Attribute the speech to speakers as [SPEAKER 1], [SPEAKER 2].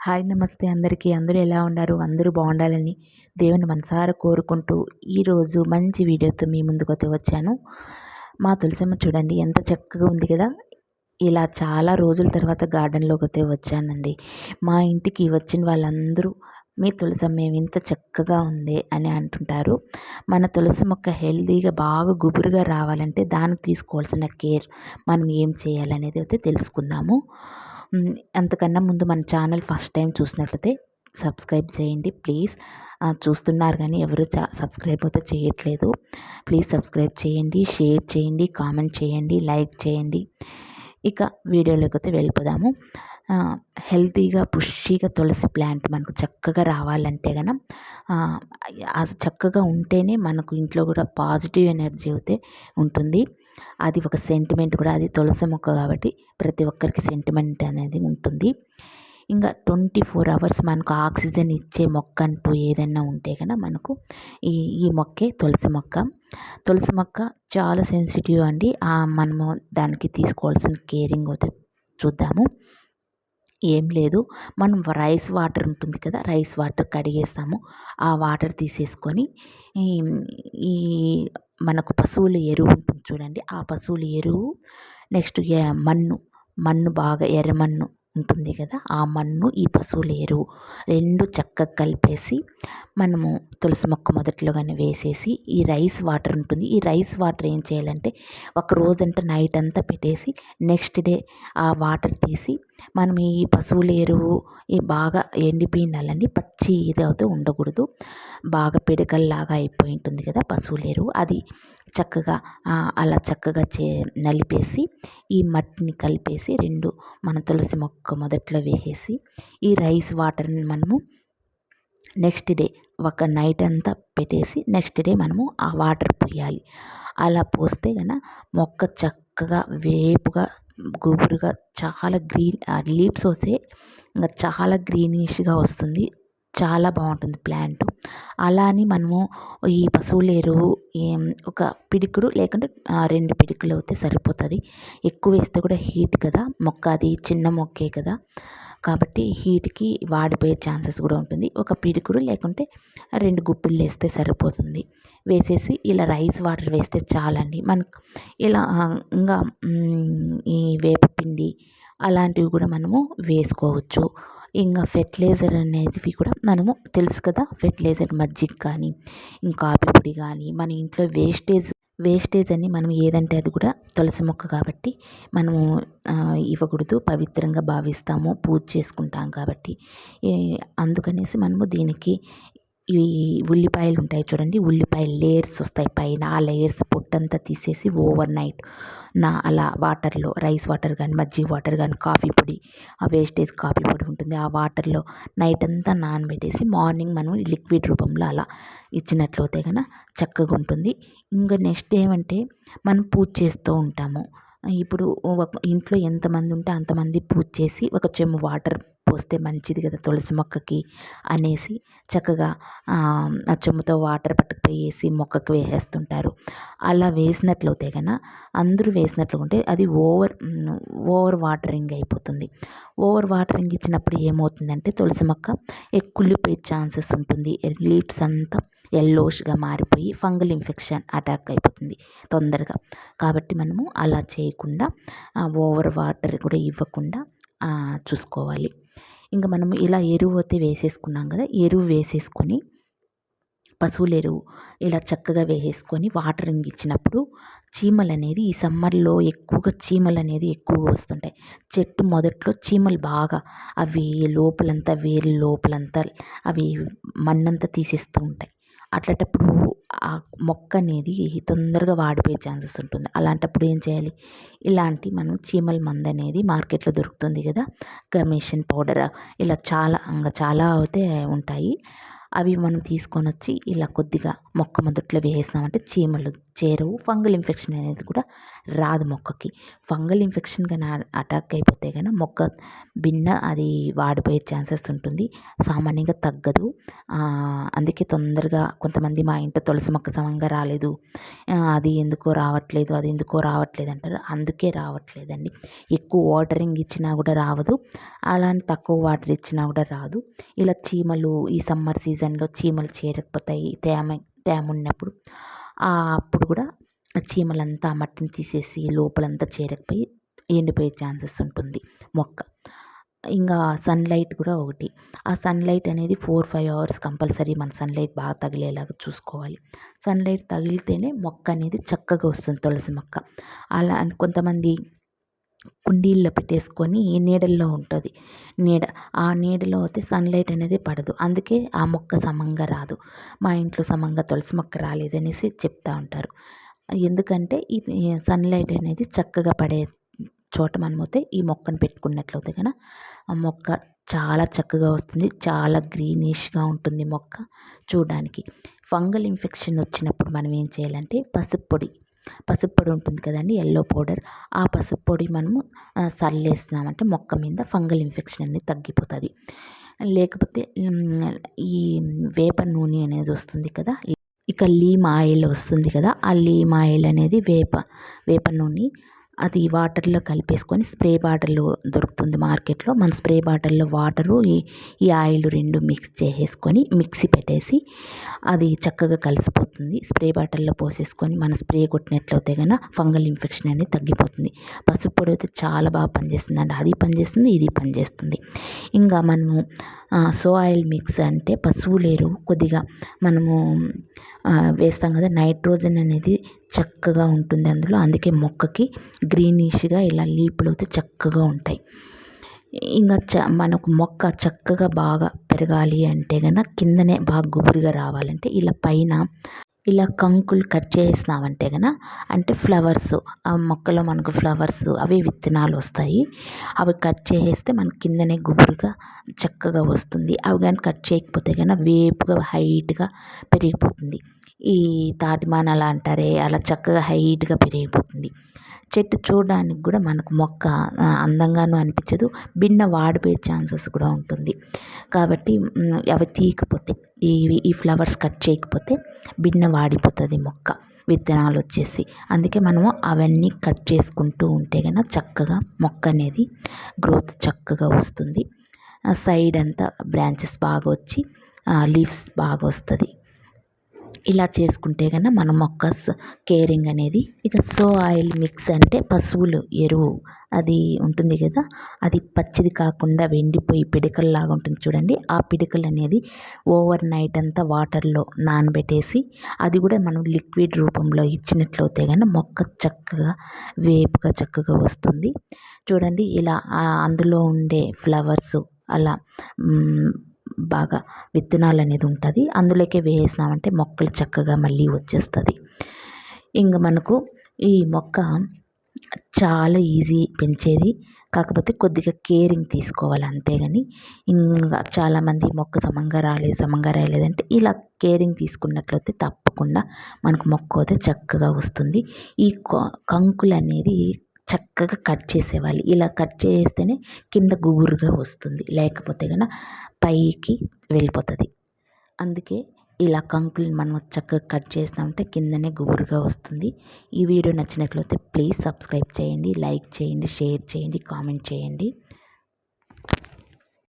[SPEAKER 1] Hi నమస్తే అందరికీ. అందరూ ఎలా ఉన్నారు? అందరూ బాగుండాలని దేవుని మనసారా కోరుకుంటూ ఈరోజు మంచి వీడియోతో మీ ముందుకు వచ్చాను. మా తులసమ్మ చూడండి ఎంత చక్కగా ఉంది కదా? ఇలా చాలా రోజుల తర్వాత గార్డెన్లోకి అయితే వచ్చానండి. మా ఇంటికి వచ్చిన వాళ్ళందరూ మీ తులసమ్మ ఇంత చక్కగా ఉంది? అని అంటుంటారు. మన తులసి మొక్క హెల్తీగా బాగా గుబురుగా రావాలంటే దానికి తీసుకోవాల్సిన కేర్ మనం ఏం చేయాలనేది అయితే తెలుసుకుందాము. అంతకన్నా ముందు మన ఛానల్ ఫస్ట్ టైం చూసినట్లయితే సబ్స్క్రైబ్ చేయండి ప్లీజ్. చూస్తున్నారు కానీ ఎవరు చా సబ్స్క్రైబ్ అయితే చేయట్లేదు. ప్లీజ్ సబ్స్క్రైబ్ చేయండి షేర్ చేయండి కామెంట్ చేయండి లైక్ చేయండి. ఇక వీడియోలోకి అయితే వెళ్ళిపోదాము. హెల్తీగా పుష్టిగా తులసి ప్లాంట్ మనకు చక్కగా రావాలంటే కనుక అది చక్కగా ఉంటేనే మనకు ఇంట్లో కూడా పాజిటివ్ ఎనర్జీ అయితే ఉంటుంది. అది ఒక సెంటిమెంట్ కూడా అది తులసి మొక్క కాబట్టి ప్రతి ఒక్కరికి సెంటిమెంట్ అనేది ఉంటుంది. ఇంకా ట్వంటీ ఫోర్ అవర్స్ మనకు ఆక్సిజన్ ఇచ్చే మొక్క అంటూ ఏదైనా ఉంటే కనుక మనకు ఈ ఈ మొక్కే తులసి మొక్క. తులసి మొక్క చాలా సెన్సిటివ్ అండి. మనము దానికి తీసుకోవాల్సిన కేరింగ్ అయితే చూద్దాము. ఏం లేదు. మనం రైస్ వాటర్ ఉంటుంది కదా రైస్ వాటర్ కడిగేస్తాము. ఆ వాటర్ తీసేసుకొని ఈ మనకు పశువుల ఎరువు ఉంటుంది చూడండి. ఆ పశువుల ఎరువు నెక్స్ట్ మన్ను మన్ను బాగా ఎర్రమన్ను ఉంటుంది కదా ఆ మన్ను ఈ పశువుల ఎరువు రెండు చక్కగా కలిపేసి మనము తులసి మొక్క మొదట్లో కానీ వేసేసి ఈ రైస్ వాటర్ ఉంటుంది. ఈ రైస్ వాటర్ ఏం చేయాలంటే ఒక రోజంతా నైట్ అంతా పెట్టేసి నెక్స్ట్ డే ఆ వాటర్ తీసి మనం ఈ పశువుల ఎరువు ఈ బాగా ఎండిపోయిండాలండి. పచ్చి ఇది అవుతూ ఉండకూడదు. బాగా పిడకల్లాగా అయిపోయి ఉంటుంది కదా పశువుల ఎరువు అది చక్కగా అలా చక్కగా చే నలిపేసి ఈ మట్టిని కలిపేసి రెండు మన తులసి మొక్క మొదట్లో వేసేసి ఈ రైస్ వాటర్ని మనము నెక్స్ట్ డే ఒక నైట్ అంతా పెట్టేసి నెక్స్ట్ డే మనము ఆ వాటర్ పోయాలి. అలా పోస్తే కనుక మొక్క చక్కగా వేపుగా గుబురుగా చాలా గ్రీన్ లీవ్స్ వస్తే ఇంకా చాలా గ్రీనిష్గా వస్తుంది. చాలా బాగుంటుంది ప్లాంట్. అలా అని మనము ఈ పశువుల ఎరువు ఒక పిడికుడు లేకుంటే రెండు పిడికులు అయితే సరిపోతుంది. ఎక్కువ వేస్తే కూడా హీట్ కదా మొక్క అది చిన్న మొక్కే కదా. కాబట్టి హీట్కి వాడిపోయే ఛాన్సెస్ కూడా ఉంటుంది. ఒక పిడికుడు లేకుంటే రెండు గుప్పిళ్ళు వేస్తే సరిపోతుంది. వేసేసి ఇలా రైస్ వాటర్ వేస్తే చాలండి. మనకు ఇలా ఇంకా ఈ వేపపిండి అలాంటివి కూడా మనము వేసుకోవచ్చు. ఇంకా ఫెర్టిలైజర్ అనేది కూడా మనము తెలుసు కదా ఫెర్టిలైజర్ మజ్జిగ కానీ ఇంకా కాఫీ పొడి కానీ మన ఇంట్లో వేస్టేజ్ వేస్టేజ్ అని మనం ఏదంటే అది కూడా తులసి మొక్క కాబట్టి మనము ఇవ్వకూడదు పవిత్రంగా భావిస్తాము పూజ చేసుకుంటాం కాబట్టి. అందుకనేసి మనము దీనికి ఈ ఉల్లిపాయలు ఉంటాయి చూడండి ఉల్లిపాయ లేయర్స్ వస్తాయి పైన ఆ లేయర్స్ పొట్టంతా తీసేసి ఓవర్ నైట్ నా అలా వాటర్లో రైస్ వాటర్ కానీ మజ్జిగ వాటర్ కానీ కాఫీ పొడి ఆ వేస్టేజ్ కాఫీ పొడి ఉంటుంది ఆ వాటర్లో నైట్ అంతా నానబెట్టేసి మార్నింగ్ మనం లిక్విడ్ రూపంలో అలా ఇచ్చినట్లయితే కనుక చక్కగా ఉంటుంది. ఇంకా నెక్స్ట్ ఏమంటే మనం పూజ చేస్తూ ఉంటాము. ఇప్పుడు ఇంట్లో ఎంతమంది ఉంటే అంతమంది పూజ చేసి ఒక చెంబు వాటర్ పోస్తే మంచిది కదా తులసి మొక్కకి అనేసి చక్కగా ఆ చెంబుతో వాటర్ పట్టుకుపోయేసి మొక్కకి వేసేస్తుంటారు. అలా వేసినట్లయితే కనుక అందరూ వేసినట్లు ఉంటే అది ఓవర్ ఓవర్ వాటరింగ్ అయిపోతుంది. ఓవర్ వాటరింగ్ ఇచ్చినప్పుడు ఏమవుతుందంటే తులసి మొక్క ఎక్కులిపోయే ఛాన్సెస్ ఉంటుంది. లీవ్స్ అంతా ఎల్లోష్గా మారిపోయి ఫంగల్ ఇన్ఫెక్షన్ అటాక్ అయిపోతుంది తొందరగా. కాబట్టి మనము అలా చేయకుండా ఓవర్ వాటర్ కూడా ఇవ్వకుండా చూసుకోవాలి. ఇంకా మనం ఇలా ఎరువు అయితే వేసేసుకున్నాం కదా ఎరువు వేసేసుకొని పశువుల ఎరువు ఇలా చక్కగా వేసేసుకొని వాటరింగ్ ఇచ్చినప్పుడు చీమలు అనేది ఈ సమ్మర్లో ఎక్కువగా చీమలు అనేది ఎక్కువగా వస్తుంటాయి. చెట్టు మొదట్లో చీమలు బాగా అవి లోపలంతా వేరు లోపలంతా అవి మన్నంతా తీసేస్తూ ఉంటాయి. అట్లాంటప్పుడు ఆ మొక్క అనేది తొందరగా వాడిపోయే ఛాన్సెస్ ఉంటుంది. అలాంటప్పుడు ఏం చేయాలి? ఇలాంటి మనం చీమల మందు అనేది మార్కెట్లో దొరుకుతుంది కదా? గమేషన్ పౌడర్ ఇలా చాలా ఇంకా చాలా అయితే ఉంటాయి. అవి మనం తీసుకొని వచ్చి ఇలా కొద్దిగా మొక్క మొదట్లో వేసినామంటే చీమలు చేరవు ఫంగల్ ఇన్ఫెక్షన్ అనేది కూడా రాదు మొక్కకి. ఫంగల్ ఇన్ఫెక్షన్ కానీ అటాక్ అయిపోతే కానీ మొక్క భిన్న అది వాడిపోయే ఛాన్సెస్ ఉంటుంది. సామాన్యంగా తగ్గదు. అందుకే తొందరగా కొంతమంది మా ఇంట్లో తులసి మొక్క సమంగా రాలేదు. అది ఎందుకో రావట్లేదు అది ఎందుకో రావట్లేదు అంటారు. అందుకే రావట్లేదండి. ఎక్కువ వాటరింగ్ ఇచ్చినా కూడా రావదు. అలానే తక్కువ వాటర్ ఇచ్చినా కూడా రాదు. ఇలా చీమలు ఈ సమ్మర్ సీజన్ సీజన్లో చీమలు చేరకపోతాయి. తేమ తేమ ఉన్నప్పుడు అప్పుడు కూడా చీమలంతా ఆ మట్టిని తీసేసి లోపలంతా చేరకపోయి ఎండిపోయే ఛాన్సెస్ ఉంటుంది. మొక్క. ఇంకా సన్లైట్ కూడా ఒకటి. ఆ సన్లైట్ అనేది ఫోర్ ఫైవ్ అవర్స్ కంపల్సరీ మన సన్లైట్ బాగా తగిలేలాగా చూసుకోవాలి. సన్లైట్ తగిలితేనే మొక్క అనేది చక్కగా వస్తుంది. తులసి మొక్క. అలా కొంతమంది కుండీల్లో పెట్టేసుకొని నీడల్లో ఉంటుంది. నీడ ఆ నీడలో అయితే సన్లైట్ అనేది పడదు. అందుకే ఆ మొక్క సమంగా రాదు. మా ఇంట్లో సమంగా తులసి మొక్క రాలేదనేసి చెప్తా ఉంటారు. ఎందుకంటే ఇది సన్లైట్ అనేది చక్కగా పడే చోట మనమైతే ఈ మొక్కను పెట్టుకున్నట్లయితే కనుక ఆ మొక్క చాలా చక్కగా వస్తుంది. చాలా గ్రీనిష్గా ఉంటుంది మొక్క చూడడానికి. ఫంగల్ ఇన్ఫెక్షన్ వచ్చినప్పుడు మనం ఏం చేయాలంటే పసుపు పొడి పసుపు పొడి ఉంటుంది కదండి ఎల్లో పౌడర్ ఆ పసుపు పొడి మనము చల్లేసినామంటే మొక్క మీద ఫంగల్ ఇన్ఫెక్షన్ అనేది తగ్గిపోతుంది. లేకపోతే ఈ వేప నూనె అనేది వస్తుంది కదా ఇక లీమ్ ఆయిల్ వస్తుంది కదా ఆ లీమ్ ఆయిల్ అనేది వేప వేప నూనె అది వాటర్లో కలిపేసుకొని స్ప్రే బాటిల్ దొరుకుతుంది మార్కెట్లో. మన స్ప్రే బాటిల్లో వాటరు ఈ ఈ ఆయిల్ రెండు మిక్స్ చేసేసుకొని మిక్సీ పెట్టేసి అది చక్కగా కలిసిపోతుంది. స్ప్రే బాటిల్లో పోసేసుకొని మన స్ప్రే కొట్టినట్లయితే కనుక ఫంగల్ ఇన్ఫెక్షన్ అనేది తగ్గిపోతుంది. పసుపు పొడి అయితే చాలా బాగా పనిచేస్తుంది అండి అది పనిచేస్తుంది ఇది పనిచేస్తుంది. ఇంకా మనము సో ఆయిల్ మిక్స్ అంటే పశువుల ఎరువు కొద్దిగా మనము వేస్తాం కదా నైట్రోజన్ అనేది చక్కగా ఉంటుంది అందులో. అందుకే మొక్కకి గ్రీనిష్గా ఇలా లీపులు అయితే చక్కగా ఉంటాయి. ఇంకా చ మనకు మొక్క చక్కగా బాగా పెరగాలి అంటే కనుక కిందనే బాగా గుబురుగా రావాలంటే ఇలా పైన ఇలా కంకులు కట్ చేసినామంటే కనుక అంటే ఫ్లవర్స్ ఆ మొక్కలో మనకు ఫ్లవర్స్ అవి విత్తనాలు వస్తాయి. అవి కట్ చేసేస్తే మన కిందనే గుబురుగా చక్కగా వస్తుంది. అవి కానీ కట్ చేయకపోతే కనుక వేపుగా హైట్గా పెరిగిపోతుంది. ఈ తాటిమానాలు అంటారే అలా చక్కగా హైట్గా పెరిగిపోతుంది. చెట్టు చూడడానికి కూడా మనకు మొక్క అందంగాను అనిపించదు. భిన్న వాడిపోయే ఛాన్సెస్ కూడా ఉంటుంది. కాబట్టి అవి తీయకపోతే ఈ ఈ ఫ్లవర్స్ కట్ చేయకపోతే భిన్న వాడిపోతుంది మొక్క విత్తనాలు వచ్చేసి. అందుకే మనము అవన్నీ కట్ చేసుకుంటూ ఉంటే కనుక చక్కగా మొక్క అనేది గ్రోత్ చక్కగా వస్తుంది. సైడ్ అంతా బ్రాంచెస్ బాగా వచ్చి లీవ్స్ బాగా వస్తుంది. ఇలా చేసుకుంటే కన్నా మన మొక్క కేరింగ్ అనేది ఇక సో ఆయిల్ మిక్స్ అంటే పశువులు ఎరువు అది ఉంటుంది కదా అది పచ్చిది కాకుండా వెండిపోయి పిడకల్లాగా ఉంటుంది చూడండి. ఆ పిడకలు అనేది ఓవర్ నైట్ అంతా వాటర్లో నానబెట్టేసి అది కూడా మనం లిక్విడ్ రూపంలో ఇచ్చినట్లయితే కానీ మొక్క చక్కగా వేపుగా చక్కగా వస్తుంది. చూడండి ఇలా అందులో ఉండే ఫ్లవర్స్ అలా బాగా విత్తనాలు అనేది ఉంటుంది. అందులోకే వేసినామంటే మొక్కలు చక్కగా మళ్ళీ వచ్చేస్తుంది. ఇంక మనకు ఈ మొక్క చాలా ఈజీ పెంచేది. కాకపోతే కొద్దిగా కేరింగ్ తీసుకోవాలి అంతేగాని ఇంకా చాలామంది మొక్క సమంగా రాలేదు సమంగా రాలేదంటే ఇలా కేరింగ్ తీసుకున్నట్లయితే తప్పకుండా మనకు మొక్క అయితే చక్కగా వస్తుంది. ఈ కంకులు అనేది చక్కగా కట్ చేసేవాళ్ళు ఇలా కట్ చేస్తేనే కింద గుబురుగా వస్తుంది. లేకపోతే కనుక పైకి వెళ్ళిపోతుంది. అందుకే ఇలా కంకులను మనం చక్కగా కట్ చేస్తామంటే కిందనే గుబురుగా వస్తుంది. ఈ వీడియో నచ్చినట్లయితే ప్లీజ్ సబ్స్క్రైబ్ చేయండి లైక్ చేయండి షేర్ చేయండి కామెంట్ చేయండి.